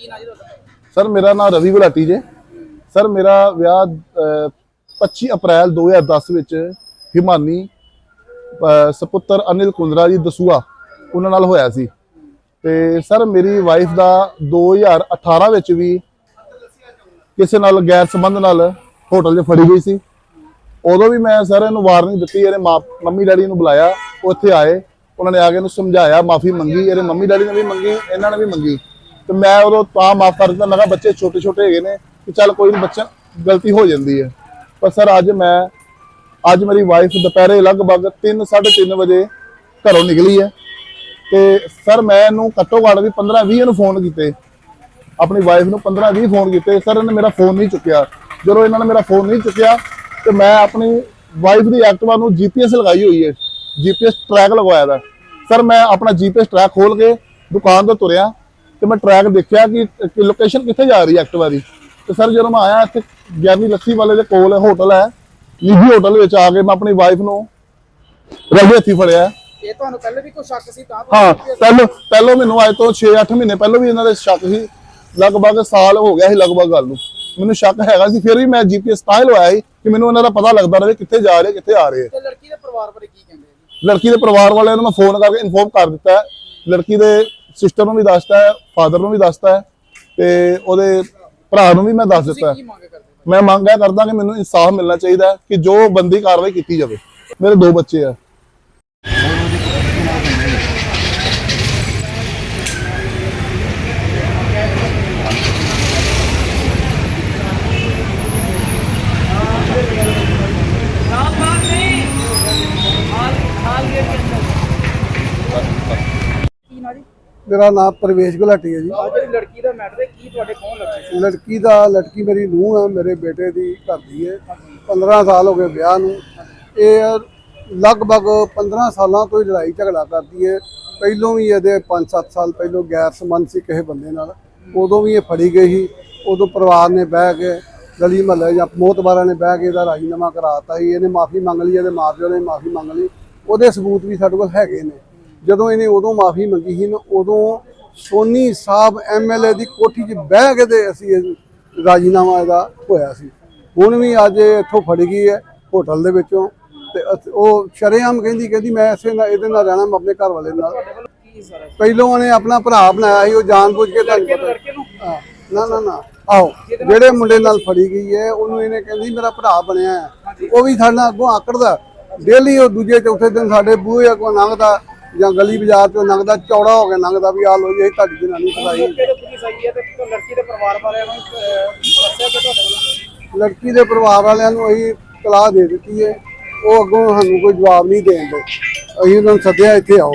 ਕੀ ਨਾ ਜੀ ਤੁਹਾਡਾ ਸਰ ਮੇਰਾ ਨਾਮ ਰਵੀ ਗੁਲਾਟੀ ਜੇ। ਸਰ ਮੇਰਾ ਵਿਆਹ ਅਹ, 25 ਅਪ੍ਰੈਲ 2010 ਵਿੱਚ ਹਿਮਾਨੀ ਅਹ, ਸਪੁੱਤਰ ਅਨਿਲ ਕੁੰਦਰਾ ਜੀ ਦਸੂਆ ਉਹਨਾਂ ਨਾਲ ਹੋਇਆ ਸੀ। ਤੇ ਸਰ ਮੇਰੀ ਵਾਈਫ ਦਾ 2018 ਵਿੱਚ ਵੀ ਕਿਸੇ ਨਾਲ ਗੈਰ ਸੰਬੰਧ ਨਾਲ ਹੋਟਲ 'ਚ ਫੜੀ ਗਈ ਸੀ। ਉਦੋਂ ਵੀ ਮੈਂ ਸਰ ਇਹਨੂੰ ਵਾਰਨਿੰਗ ਦਿੱਤੀ ਇਹਦੇ ਮਾਂ ਮੰਮੀ ਡੈਡੀ ਨੂੰ ਬੁਲਾਇਆ ਉਹ ਇੱਥੇ ਆਏ। ਉਹਨਾਂ ਨੇ ਆ ਕੇ ਇਹਨੂੰ ਸਮਝਾਇਆ ਮਾਫੀ ਮੰਗੀ ਇਹਦੇ ਮੰਮੀ ਡੈਡੀ ਨੇ ਵੀ ਮੰਗੀ ਇਹਨਾਂ ਨੇ ਵੀ ਮੰਗੀ। ਤੇ ਮੈਂ ਉਦੋਂ ਤਾਂ ਮਾਫ ਕਰ ਦਿੱਤਾ ਮੈਂ ਕਿਹਾ ਬੱਚੇ ਛੋਟੇ ਛੋਟੇ ਹੈਗੇ ਨੇ ਕਿ ਚੱਲ ਕੋਈ ਨਹੀਂ ਬੱਚਾ ਗਲਤੀ ਹੋ ਜਾਂਦੀ ਹੈ। ਪਰ ਸਰ, ਅੱਜ ਮੈਂ, ਅੱਜ ਮੇਰੀ ਵਾਈਫ ਦੁਪਹਿਰੇ ਲਗਭਗ 3 3:30 ਵਜੇ ਘਰੋਂ ਨਿਕਲੀ ਹੈ। ਤੇ ਸਰ, ਮੈਂ ਇਹਨੂੰ ਘੱਟੋ ਘੱਟ ਵੀ 15 20 ਨੂੰ ਫੋਨ ਕੀਤੇ। ਆਪਣੀ ਵਾਈਫ ਨੂੰ 15 20 ਫੋਨ ਕੀਤੇ। ਸਰ, ਇਹਨੇ ਮੇਰਾ ਫੋਨ ਨਹੀਂ ਚੁੱਕਿਆ। ਜਦੋਂ ਇਹਨਾਂ ਨੇ ਮੇਰਾ ਫੋਨ ਨਹੀਂ ਚੁੱਕਿਆ, ਤੇ ਮੈਂ ਆਪਣੀ ਵਾਈਫ ਦੀ ਐਕਟਿਵਾ ਨੂੰ ਜੀਪੀਐਸ ਲਗਾਈ ਹੋਈ ਹੈ। ਜੀਪੀਐਸ ਟਰੈਕ ਲਗਵਾਇਆ ਦਾ। ਸਰ, ਮੈਂ ਆਪਣਾ ਜੀਪੀਐਸ ਟਰੈਕ ਖੋਲ ਕੇ ਦੁਕਾਨ ਤੋਂ ਤੁਰਿਆ। ਤੇ ਮੈਂ ਟਰੈਕ ਦੇਖਿਆ ਕਿ ਕਿ ਲੋਕੇਸ਼ਨ ਕਿੱਥੇ ਜਾ ਰਹੀ ਹੈ ਐਕਟਿਵਾ ਦੀ ਤੇ ਸਰ ਜਦੋਂ ਮੈਂ ਆਇਆ ਇੱਥੇ ਗਿਆਨੀ ਲੱਸੀ ਵਾਲੇ ਦੇ ਕੋਲ ਹੋਟਲ ਹੈ। ਨਿੱਜੀ ਹੋਟਲ ਵਿੱਚ ਆ ਕੇ ਮੈਂ ਆਪਣੀ ਵਾਈਫ ਨੂੰ ਰੰਗੇ ਹੱਥੀ ਫੜਿਆ। ਇਹ ਤੁਹਾਨੂੰ ਪਹਿਲੇ ਵੀ ਕੋਈ ਸ਼ੱਕ ਸੀ ਤਾਂ ਹਾਂ ਪਹਿਲੋਂ ਪਹਿਲੋਂ ਮੈਨੂੰ ਅੱਜ ਤੋਂ 6-8 ਮਹੀਨੇ ਪਹਿਲੋਂ ਵੀ ਇਹਨਾਂ ਦੇ ਸ਼ੱਕ ਸੀ। ਲਗਭਗ ਸਾਲ ਹੋ ਗਿਆ ਸੀ ਲਗਭਗ ਗੱਲ ਨੂੰ। ਮੈਨੂੰ ਸ਼ੱਕ ਹੈਗਾ ਸੀ ਫਿਰ ਵੀ ਮੈਂ ਜੀਪੀਐਸ ਤਾਂ ਹੀ ਲਵਾਇਆ ਸੀ ਕਿ ਮੈਨੂੰ ਇਹਨਾਂ ਦਾ ਪਤਾ ਲੱਗਦਾ ਰਹੇ ਕਿੱਥੇ ਜਾ ਰਹੇ ਕਿੱਥੇ ਆ ਰਹੇ। ਤੇ ਲੜਕੀ ਦੇ ਪਰਿਵਾਰ ਬਾਰੇ ਕੀ ਕਹਿੰਦੇ ਲੜਕੀ ਦੇ ਪਰਿਵਾਰ ਵਾਲਿਆਂ ਨੂੰ ਮੈਂ ਫੋਨ ਕਰਕੇ ਇਨਫੋਰਮ ਕਰ ਦਿੱਤਾ। ਹੈ ਲੜਕੀ ਦੇ ਸਿਸਟਰ ਨੂੰ ਵੀ ਦੱਸਤਾ ਹੈ ਫਾਦਰ ਨੂੰ ਵੀ ਦੱਸਤਾ ਹੈ ਤੇ ਉਹਦੇ ਭਰਾ ਨੂੰ ਵੀ ਮੈਂ ਦੱਸ ਦਿੱਤਾ ਹੈ? ਮੈਂ ਮੰਗ ਇਹ ਕਰਦਾ ਕਿ ਮੈਨੂੰ ਇਨਸਾਫ ਮਿਲਣਾ ਚਾਹੀਦਾ ਹੈ ਕਿ ਜੋ ਬੰਦੀ ਕਾਰਵਾਈ ਕੀਤੀ ਜਾਵੇ। ਮੇਰੇ ਦੋ ਬੱਚੇ ਆ ਕੀ ਨਾ ਜੀ ਮੇਰਾ ਨਾਮ ਪ੍ਰਵੇਸ਼ ਗੁਲਾਟੀ ਹੈ ਜੀ। ਆਹ ਜਿਹੜੀ ਲੜਕੀ ਦਾ ਮੈਟਰ ਹੈ ਕੀ ਤੁਹਾਡੇ ਕੌਣ ਲੱਗੇ ਸੀ? ਲੜਕੀ ਦਾ ਲੜਕੀ ਮੇਰੀ ਨੂੰਹ ਹੈ ਮੇਰੇ ਬੇਟੇ ਦੀ ਘਰ ਦੀ ਹੈ। 15 ਸਾਲ ਹੋ ਗਏ ਵਿਆਹ ਨੂੰ। ਇਹ ਲਗਭਗ 15 ਸਾਲਾਂ ਤੋਂ ਹੀ ਲੜਾਈ ਝਗੜਾ ਕਰਦੀ ਹੈ। ਪਹਿਲੋਂ ਵੀ ਇਹਦੇ 5-7 ਸਾਲ ਪਹਿਲੋਂ ਗੈਰ ਸੰਬੰਧ ਸੀ ਕਿਸੇ ਬੰਦੇ ਨਾਲ। ਉਦੋਂ ਵੀ ਇਹ ਫੜੀ ਗਈ ਸੀ। ਉਦੋਂ ਪਰਿਵਾਰ ਨੇ ਬਹਿ ਕੇ ਗਲੀ ਮਹੱਲੇ ਜਾਂ ਮੋਤਬਾਰਾਂ ਨੇ ਬਹਿ ਕੇ ਇਹਦਾ ਰਾਜੀਨਾਮਾ ਕਰਾਤਾ ਸੀ। ਇਹਨੇ ਮਾਫੀ ਮੰਗ ਲਈ ਇਹਦੇ ਮਾਪਿਓ ਨੇ ਮਾਫੀ ਮੰਗ ਲਈ। ਉਹਦੇ ਸਬੂਤ ਵੀ ਸਾਡੇ ਕੋਲ ਹੈਗੇ ਨੇ। ਜਦੋਂ ਇਹਨੇ ਉਦੋਂ ਮਾਫੀ ਮੰਗੀ ਸੀ ਨਾ ਉਦੋਂ ਸੋਨੀ ਸਾਹਿਬ ਐਮਐਲਏ ਦੀ ਕੋਠੀ 'ਚ ਬਹਿ ਕੇ ਤੇ ਅਸੀਂ ਇਹ ਰਾਜੀਨਾਮਾ ਇਹਦਾ ਹੋਇਆ ਸੀ। ਹੁਣ ਵੀ ਅੱਜ ਇੱਥੋਂ ਫੜ ਗਈ ਹੈ ਹੋਟਲ ਦੇ ਵਿੱਚੋਂ ਤੇ ਉਹ ਸ਼ਰੇਆਮ ਕਹਿੰਦੀ ਕਹਿੰਦੀ ਮੈਂ ਇਸੇ ਨਾਲ ਇਹਦੇ ਨਾਲ ਰਹਿਣਾ ਮੈਂ ਆਪਣੇ ਘਰ ਵਾਲੇ ਨਾਲ। ਪਹਿਲੋਂ ਉਹਨੇ ਆਪਣਾ ਭਰਾ ਬਣਾਇਆ ਸੀ ਉਹ ਜਾਣਬੁੱਝ ਕੇ ਤੁਹਾਨੂੰ ਪਤਾ ਨਾ? ਨਾ ਨਾ ਆਓ ਜਿਹੜੇ ਮੁੰਡੇ ਨਾਲ ਫੜੀ ਗਈ ਹੈ ਉਹਨੂੰ ਇਹਨੇ ਕਹਿੰਦੀ ਮੇਰਾ ਭਰਾ ਬਣਿਆ ਹੈ। ਉਹ ਵੀ ਸਾਡੇ ਨਾਲ ਅੱਗੋਂ ਆਕੜਦਾ। ਡੇਲੀ ਉਹ ਦੂਜੇ ਚੌਥੇ ਦਿਨ ਸਾਡੇ ਬੂਹੇ ਅੱਗੋਂ ਲੰਘਦਾ। ਜਾਂ ਗਲੀ ਬਾਜ਼ਾਰ ਚੋਂ ਲੰਘਦਾ ਚੌੜਾ ਹੋ ਕੇ ਲੰਘਦਾ ਵੀ ਆ ਲੋ ਜੀ ਇਹ ਤੁਹਾਡੀ ਜਨਾਨੀ ਤੇ ਪੁਲਿਸ ਆਈ ਹੈ ਤੇ ਲੜਕੀ ਦੇ ਪਰਿਵਾਰ ਵਾਲਿਆਂ ਨੂੰ ਅਹ, ਦੱਸਿਆ ਕਿ ਤੁਹਾਡੇ ਵੱਲੋਂ? ਲੜਕੀ ਦੇ ਪਰਿਵਾਰ ਵਾਲਿਆਂ ਨੂੰ ਅਸੀਂ ਤਲਾਹ ਦੇ ਦਿੱਤੀ ਹੈ ਉਹ ਅੱਗੋਂ ਸਾਨੂੰ ਕੋਈ ਜਵਾਬ ਨਹੀਂ ਦੇਣ ਦੇ। ਅਸੀਂ ਉਹਨਾਂ ਨੂੰ ਸੱਦਿਆ ਇੱਥੇ ਆਓ।